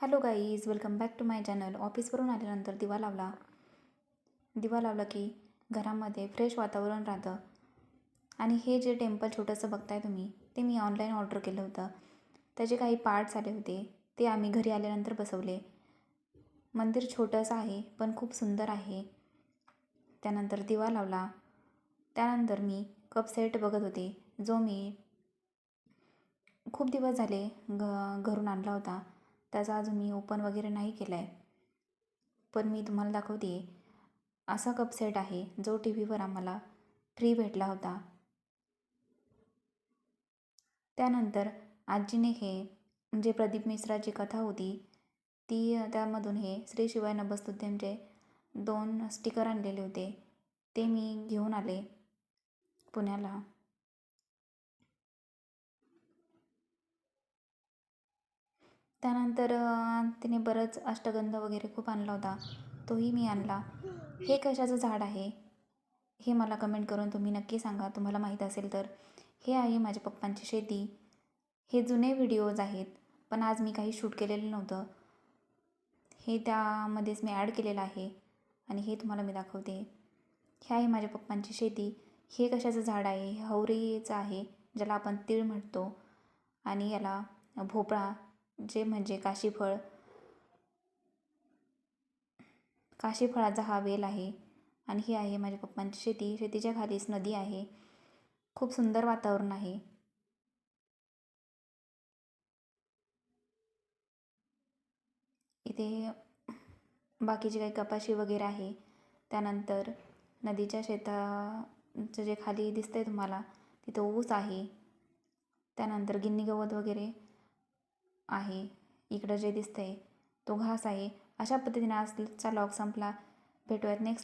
Hello guys welcome back to my channel ऑफिसवरून आल्यानंतर दिवा लावला. दिवा लावला की घरामध्ये फ्रेश वातावरण राहतं. आणि हे जे टेम्पल छोटंसं बघताय तुम्ही ते मी ऑनलाईन ऑर्डर केलं होतं. त्याचे काही पार्ट्स आले होते. ते आम्ही घरी आल्यानंतर बसवले. मंदिर छोटंसं आहे पण खूप सुंदर आहे. त्यानंतर दिवा लावला. त्यानंतर मी कप सेट बघत होते जो मी खूप दिवस झाले घ घरून आणला होता. त्याचा अजून मी ओपन वगैरे नाही केला आहे पण मी तुम्हाला दाखवते असा कप सेट आहे जो टी व्हीवर आम्हाला फ्री भेटला होता. त्यानंतर आजीने हे जे प्रदीप मिश्राची कथा होती ती त्यामधून हे श्री शिवाय नभस्तुद्यमचे दोन स्टिकर आणलेले होते. ते मी घेऊन आले पुण्याला. त्यानंतर तिने बरंच अष्टगंध वगैरे खूप आणला होता. तोही मी आणला. हे कशाचं झाड आहे? हे मला कमेंट करून तुम्ही नक्की सांगा. तुम्हाला माहीत असेल तर. हे आहे माझ्या पप्पांची शेती. हे जुने व्हिडिओज आहेत पण आज मी काही शूट केलेलं नव्हतं. हे त्यामध्येच मी ॲड केलेलं आहे आणि हे तुम्हाला मी दाखवते. हे आहे माझ्या पप्पांची शेती. हे कशाचं झाड आहे? हे हवरीचं आहे ज्याला आपण तीळ म्हणतो. आणि याला भोपळा जे म्हणजे काशीफळ काशीफळाचा हा वेल आहे आणि ही आहे माझ्या पप्पांची शेती. शेतीच्या खालीच नदी आहे. खूप सुंदर वातावरण आहे. इथे बाकीची काही कपाशी वगैरे आहे. त्यानंतर नदीच्या शेताचं जे खाली दिसतंय तुम्हाला तिथं ऊस आहे. त्यानंतर गिन्नी गवत वगैरे. आहे. इकडं जे दिसतंय तो घास आहे. अशा पद्धतीने आजचा लॉग संपला. भेटूयात नेक्स्ट